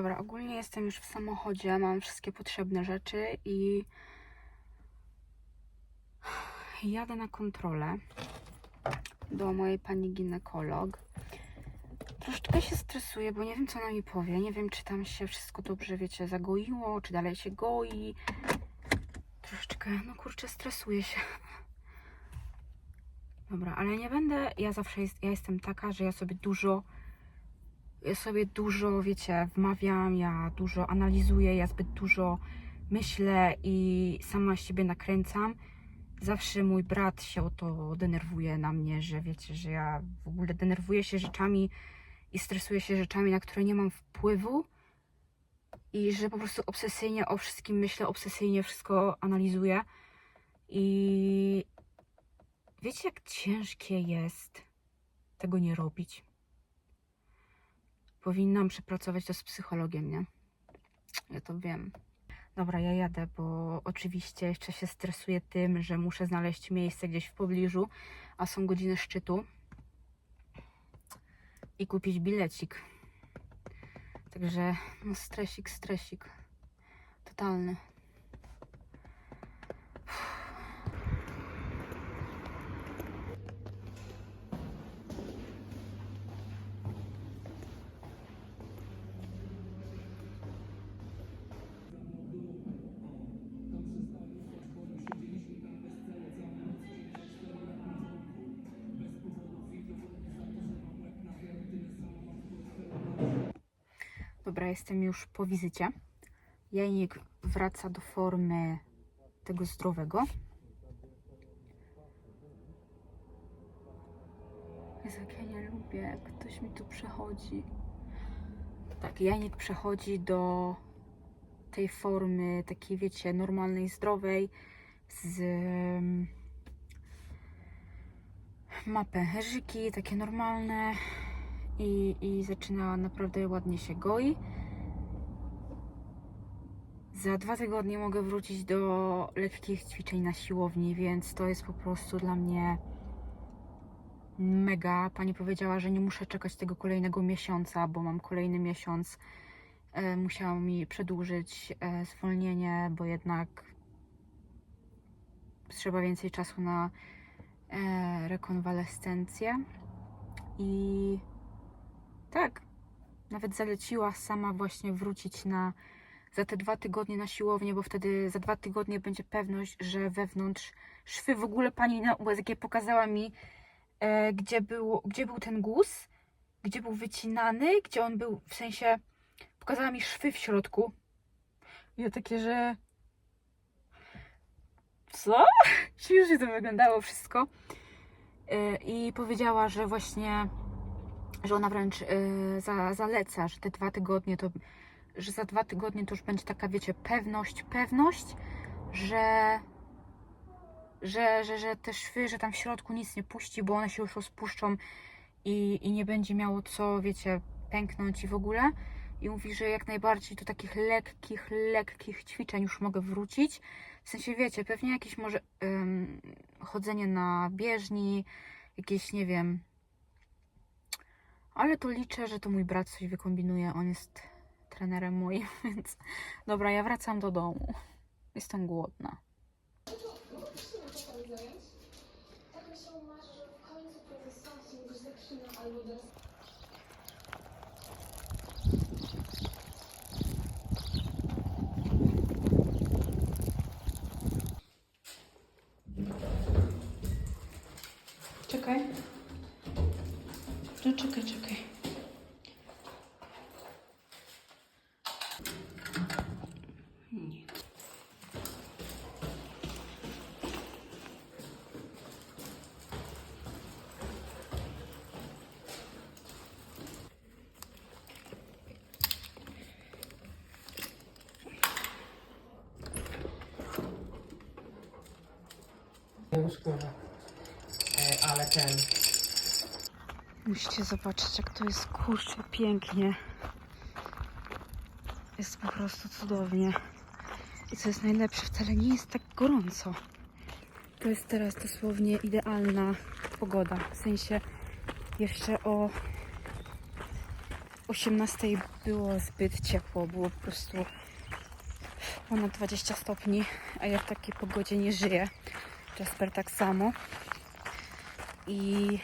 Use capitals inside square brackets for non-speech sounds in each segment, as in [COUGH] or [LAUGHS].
Dobra, ogólnie jestem już w samochodzie, mam wszystkie potrzebne rzeczy i jadę na kontrolę do mojej pani ginekolog. Troszeczkę się stresuję, bo nie wiem, co ona mi powie. Nie wiem, czy tam się wszystko dobrze, wiecie, zagoiło, czy dalej się goi. Troszeczkę, no kurczę, stresuję się. Dobra, ale nie będę, ja zawsze jest, ja jestem taka, że ja sobie dużo sobie dużo, wiecie, wmawiam, ja dużo analizuję, ja zbyt dużo myślę i sama siebie nakręcam. Zawsze mój brat się o to denerwuje na mnie, że wiecie, że ja w ogóle denerwuję się rzeczami i stresuję się rzeczami, na które nie mam wpływu i że po prostu obsesyjnie o wszystkim myślę, obsesyjnie wszystko analizuję i wiecie, jak ciężkie jest tego nie robić powinnam przepracować to z psychologiem, nie? Ja to wiem. Dobra, ja jadę, bo oczywiście jeszcze się stresuję tym, że muszę znaleźć miejsce gdzieś w pobliżu, a są godziny szczytu i kupić bilecik. Także no stresik, stresik. Totalny. Dobra, jestem już po wizycie. Jajnik wraca do formy tego zdrowego. Jezu, jak ja nie lubię, jak ktoś mi tu przechodzi. Tak, jajnik przechodzi do tej formy takiej, wiecie, normalnej, zdrowej, z... em, Ma pęcherzyki, takie normalne i, i zaczyna naprawdę ładnie się goi. Za dwa tygodnie mogę wrócić do lekkich ćwiczeń na siłowni, więc to jest po prostu dla mnie mega. Pani powiedziała, że nie muszę czekać tego kolejnego miesiąca, bo mam kolejny miesiąc. E, musiała mi przedłużyć e, zwolnienie, bo jednak trzeba więcej czasu na e, rekonwalescencję. I tak, nawet zaleciła sama właśnie wrócić na za te dwa tygodnie na siłownię, bo wtedy za dwa tygodnie będzie pewność, że wewnątrz szwy w ogóle pani na USG pokazała mi, e, gdzie, był, gdzie był ten guz, gdzie był wycinany, gdzie on był, w sensie pokazała mi szwy w środku. Ja takie, że co? [LAUGHS] Śmiesznie to wyglądało wszystko. E, I powiedziała, że właśnie że ona wręcz y, za, zaleca, że te dwa tygodnie to, że za dwa tygodnie to już będzie taka, wiecie, pewność, pewność, że, że, że, że te szwy, że tam w środku nic nie puści, bo one się już rozpuszczą i, i nie będzie miało co, wiecie, pęknąć i w ogóle. I mówi, że jak najbardziej do takich lekkich, lekkich ćwiczeń już mogę wrócić. W sensie, wiecie, pewnie jakieś może ym, chodzenie na bieżni, jakieś, nie wiem, ale to liczę, że to mój brat coś wykombinuje. On jest trenerem moim, [LAUGHS] więc dobra, ja wracam do domu. Jestem głodna. Łóżko, e, ale ten. Musicie zobaczyć, jak to jest kurczę pięknie. Jest po prostu cudownie. I co jest najlepsze, wcale nie jest tak gorąco. To jest teraz dosłownie idealna pogoda. W sensie jeszcze o 18 było zbyt ciepło, było po prostu ponad 20 stopni, a ja w takiej pogodzie nie żyję. Jasper tak samo. I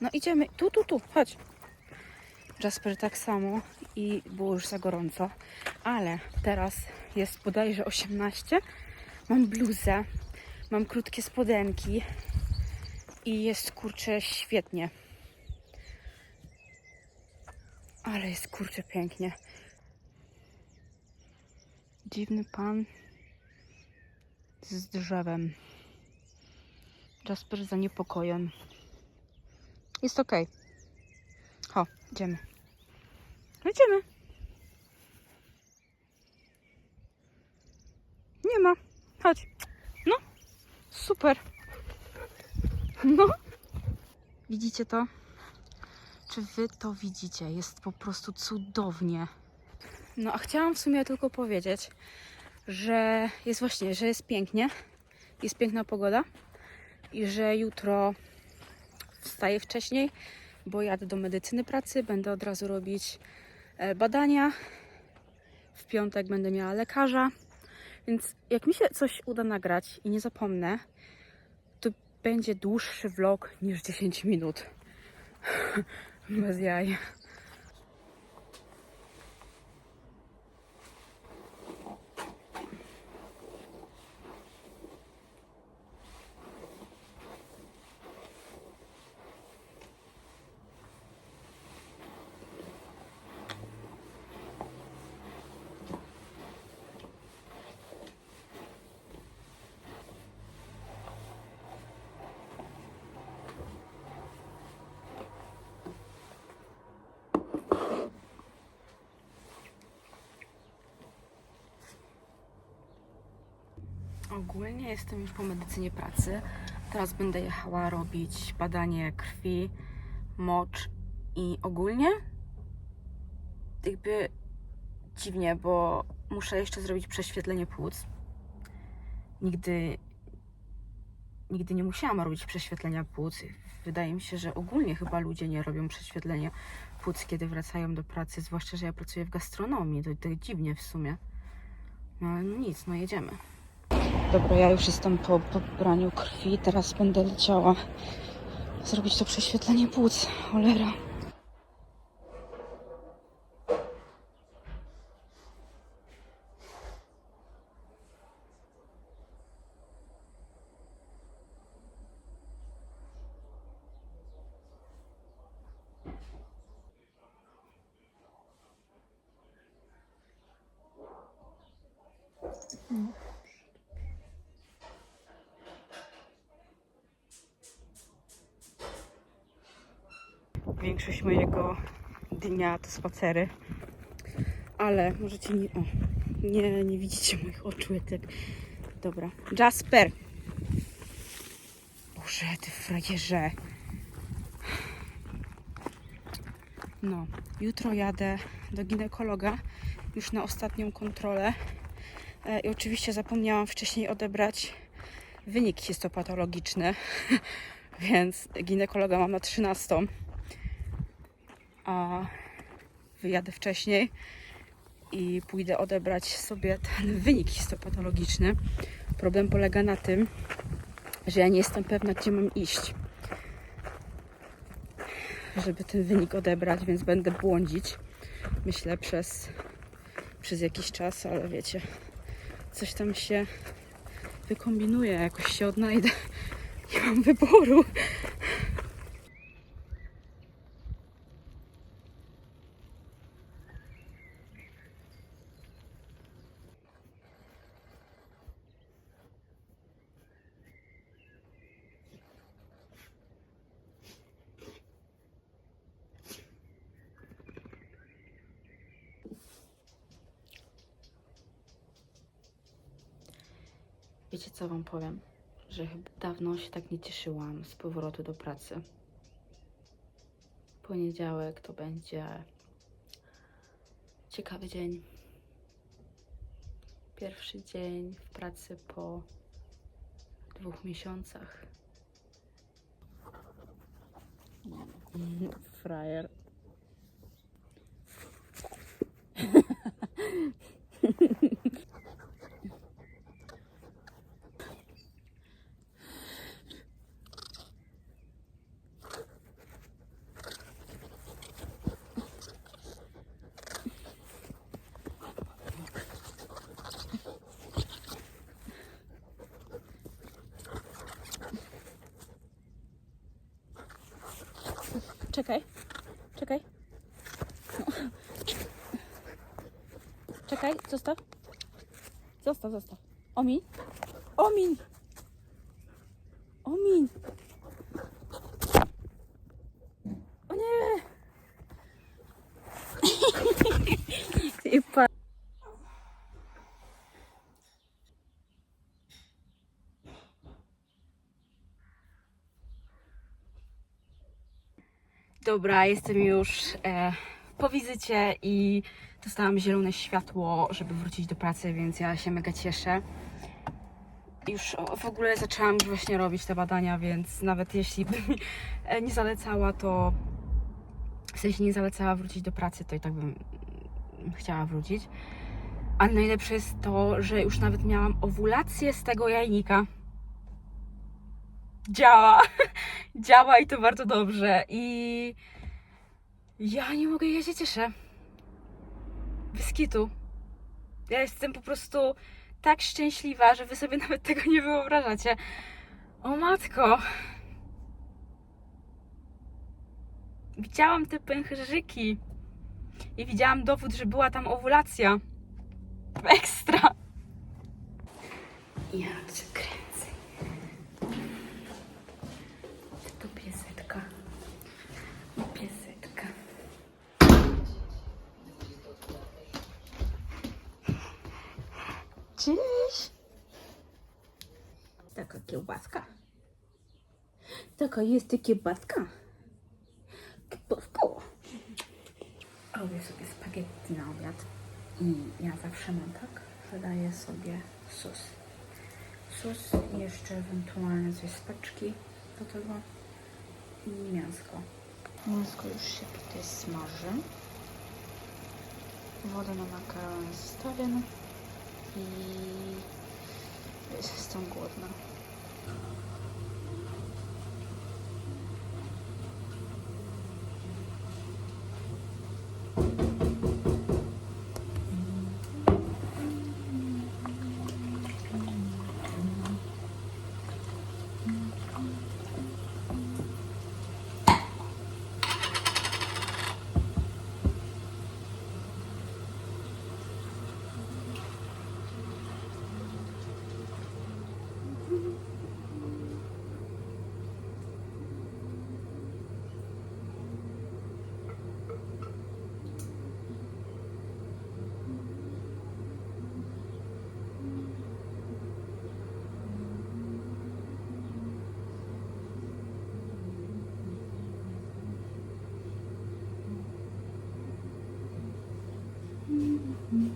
no idziemy, tu, tu, tu, chodź. Jasper tak samo i było już za gorąco, ale teraz jest bodajże 18. Mam bluzę, mam krótkie spodenki i jest kurczę świetnie. Ale jest kurczę pięknie. Dziwny pan z drzewem. Jasper zaniepokojony. Jest okej. Ho, idziemy. Idziemy. Nie ma. Chodź. No. Super. No. Widzicie to? Czy wy to widzicie? Jest po prostu cudownie. No a chciałam w sumie tylko powiedzieć, że jest właśnie, że jest pięknie, jest piękna pogoda i że jutro wstaję wcześniej, bo jadę do medycyny pracy, będę od razu robić e, badania. W piątek będę miała lekarza, więc jak mi się coś uda nagrać i nie zapomnę, to będzie dłuższy vlog niż 10 minut. [LAUGHS] Bez jaj. Ogólnie jestem już po medycynie pracy. Teraz będę jechała robić badanie krwi, mocz i ogólnie jakby dziwnie, bo muszę jeszcze zrobić prześwietlenie płuc. Nigdy nigdy nie musiałam robić prześwietlenia płuc. Wydaje mi się, że ogólnie chyba ludzie nie robią prześwietlenia płuc, kiedy wracają do pracy, zwłaszcza, że ja pracuję w gastronomii. To, to dziwnie w sumie. No ale no nic, no jedziemy. Dobra, ja już jestem po pobraniu krwi. Teraz będę leciała zrobić to prześwietlenie płuc. Cholera. Mojego dnia to spacery. Ale możecie nie. O, nie, nie widzicie moich oczu. jak Tak. Dobra. Jasper! Boże, ty frajerze. No, jutro jadę do ginekologa już na ostatnią kontrolę. E, I oczywiście zapomniałam wcześniej odebrać wynik histopatologiczny, [LAUGHS] więc ginekologa mam na 13 a wyjadę wcześniej i pójdę odebrać sobie ten wynik histopatologiczny. Problem polega na tym, że ja nie jestem pewna, gdzie mam iść, żeby ten wynik odebrać, więc będę błądzić. Myślę przez, przez jakiś czas, ale wiecie, coś tam się wykombinuje, jakoś się odnajdę. [LAUGHS] Nie mam wyboru. Wiecie co wam powiem? Że chyba dawno się tak nie cieszyłam z powrotu do pracy. Poniedziałek to będzie ciekawy dzień. Pierwszy dzień w pracy po dwóch miesiącach. Frajer. Czekaj. Czekaj. No. Czekaj, zostaw. Zostaw, zostaw. Omin. Omin. Omin. O nie. I pa. Dobra, jestem już e, po wizycie i dostałam zielone światło, żeby wrócić do pracy, więc ja się mega cieszę. Już w ogóle zaczęłam już właśnie robić te badania, więc nawet jeśli bym e, nie zalecała, to w sensie nie zalecała wrócić do pracy, to i tak bym chciała wrócić. Ale najlepsze jest to, że już nawet miałam owulację z tego jajnika. Działa! [LAUGHS] Działa i to bardzo dobrze. I ja nie mogę, ja się cieszę. Bez kitu. Ja jestem po prostu tak szczęśliwa, że wy sobie [LAUGHS] nawet tego nie wyobrażacie. O matko! Widziałam te pęcherzyki i widziałam dowód, że była tam owulacja. Ekstra! Ja Cześć! Taka kiełbaska. Taka jest kiełbaska. Kiełbasko. Robię sobie spaghetti na obiad. I ja zawsze mam tak, że daję sobie sos. Sos i jeszcze ewentualnie coś z paczki do tego i mięsko. Mięsko już się tutaj smaży. Wodę na makaron zostawiam i jestem Mm-hmm.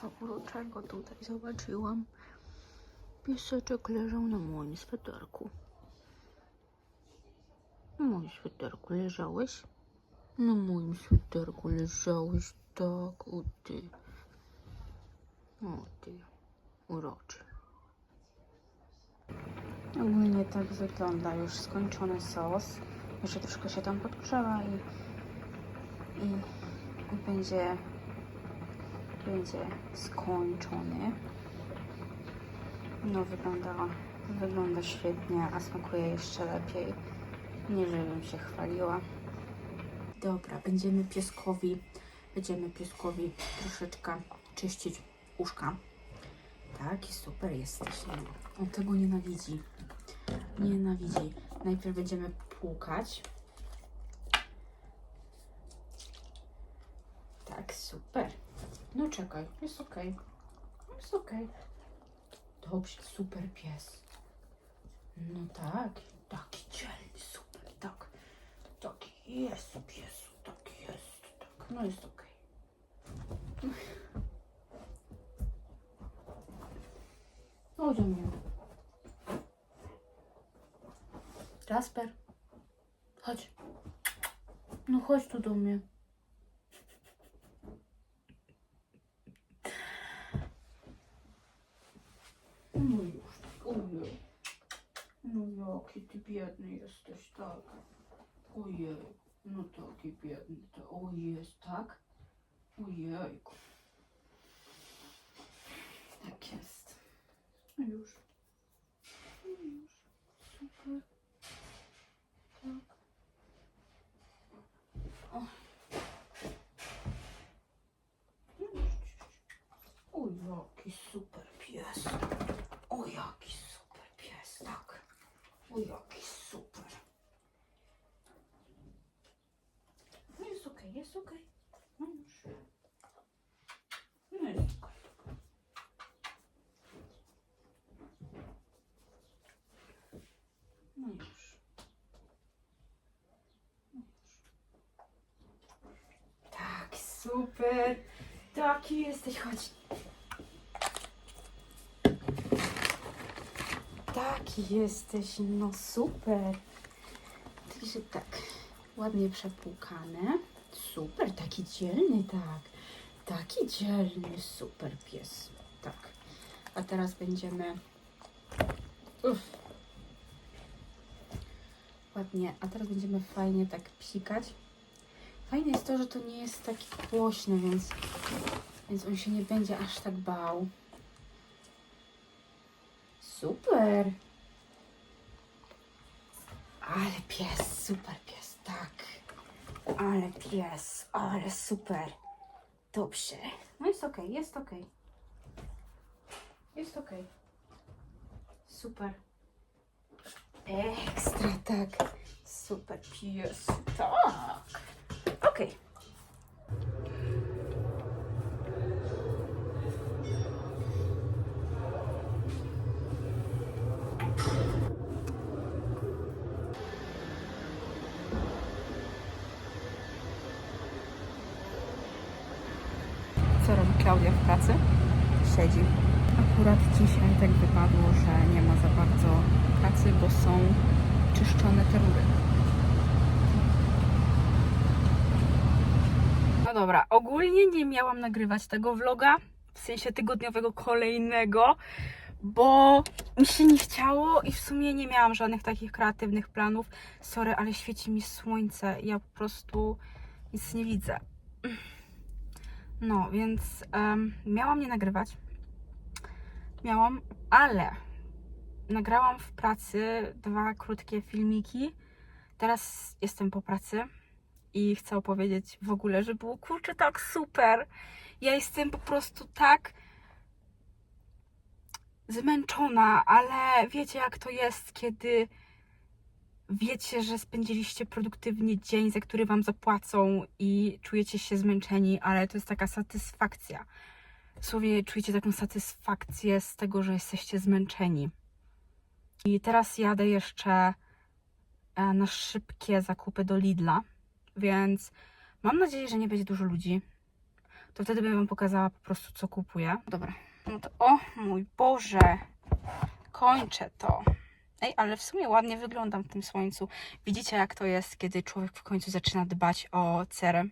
Co uroczego tutaj zobaczyłam. Pieseczek leżał na moim sweterku. Na moim sweterku leżałeś? Na moim sweterku leżałeś, tak, o ty. O ty, uroczy. Ogólnie tak wygląda już skończony sos. Jeszcze troszkę się tam podgrzewa i, i, i będzie będzie skończony. No wygląda Wygląda świetnie, a smakuje jeszcze lepiej. Nie żebym się chwaliła. Dobra, będziemy pieskowi, będziemy pieskowi troszeczkę czyścić uszka. Taki super jesteś. On tego nienawidzi. Nienawidzi. Najpierw będziemy płukać. Tak, super. No czekaj, jest okej. Jest okej. Dobrze, super pies. No tak, taki dzielny, super, tak. Taki jest piesu, taki jest, tak. No jest okej. Chodź do mnie. Jasper, chodź. No chodź tu do mnie. No już, ojej. No jaki ty biedny jesteś, tak. Ojej, no taki biedny to, o jest, tak? Ojejku. Tak jest. No już. No już, super. Tak. O. No. O, jaki super pies. O, jaki super pies, tak. O, jaki super. No jest okej, jest okej. No już. No jest okej. No już. No już. Tak, super. Taki jesteś, chodź. Taki jesteś, no super. Także tak, ładnie przepłukane. Super, taki dzielny, tak. Taki dzielny, super pies. Tak. A teraz będziemy. Uff. Ładnie, a teraz będziemy fajnie tak psikać. Fajne jest to, że to nie jest taki głośny, więc, więc on się nie będzie aż tak bał. Super. Ale pies, super pies, tak. Ale pies, ale super. Dobrze. No jest okej, jest okej. Jest okej. Super. Ekstra, tak. Super pies, tak. Ok. Dobra, ogólnie nie miałam nagrywać tego vloga, w sensie tygodniowego kolejnego, bo mi się nie chciało i w sumie nie miałam żadnych takich kreatywnych planów. Sorry, ale świeci mi słońce, ja po prostu nic nie widzę. No, więc em, miałam nie nagrywać. Miałam, ale nagrałam w pracy dwa krótkie filmiki. Teraz jestem po pracy i chcę opowiedzieć w ogóle, że było kurczę tak super. Ja jestem po prostu tak zmęczona, ale wiecie jak to jest, kiedy wiecie, że spędziliście produktywnie dzień, za który wam zapłacą i czujecie się zmęczeni, ale to jest taka satysfakcja. W słowie czujecie taką satysfakcję z tego, że jesteście zmęczeni. I teraz jadę jeszcze e, na szybkie zakupy do Lidla, więc mam nadzieję, że nie będzie dużo ludzi. To wtedy bym wam pokazała po prostu, co kupuję. Dobra, no to o mój Boże, kończę to. Ej, ale w sumie ładnie wyglądam w tym słońcu. Widzicie, jak to jest, kiedy człowiek w końcu zaczyna dbać o cerę.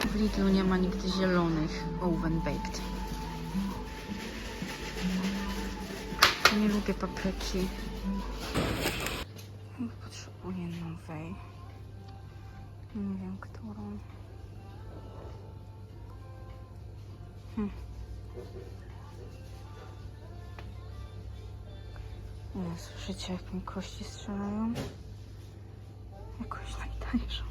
W Lidlu nie ma nigdy zielonych oven baked. Nie lubię papryki. Słyszycie jak mi kości strzelają? Jakoś tak tańszą.